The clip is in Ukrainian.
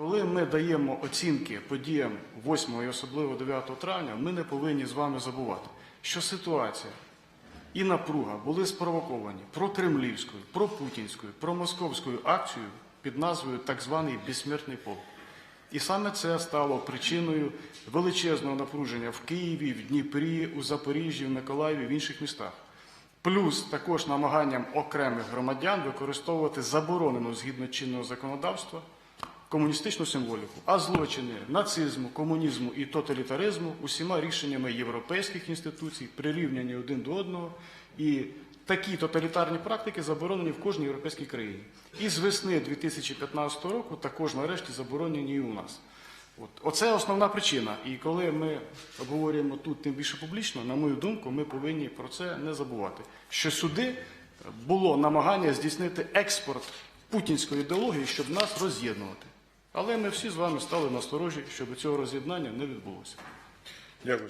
Коли ми даємо оцінки подіям 8 і особливо 9 травня, ми не повинні з вами забувати, що ситуація і напруга були спровоковані прокремлівською, пропутінською, промосковською акцією під назвою так званий безсмертний полк. І саме це стало причиною величезного напруження в Києві, в Дніпрі, у Запоріжжі, в Миколаєві, в інших містах. Плюс також намаганням окремих громадян використовувати заборонену згідно чинного законодавства комуністичну символіку, а злочини нацизму, комунізму і тоталітаризму усіма рішеннями європейських інституцій прирівняні один до одного. І такі тоталітарні практики заборонені в кожній європейській країні. І з весни 2015 року також нарешті заборонені і у нас. От. Оце основна причина. І коли ми обговорюємо тут тим більше публічно, на мою думку, ми повинні про це не забувати. Що сюди було намагання здійснити експорт путінської ідеології, щоб нас роз'єднувати. Але ми всі з вами стали насторожі, щоб цього роз'єднання не відбулося. Дякую.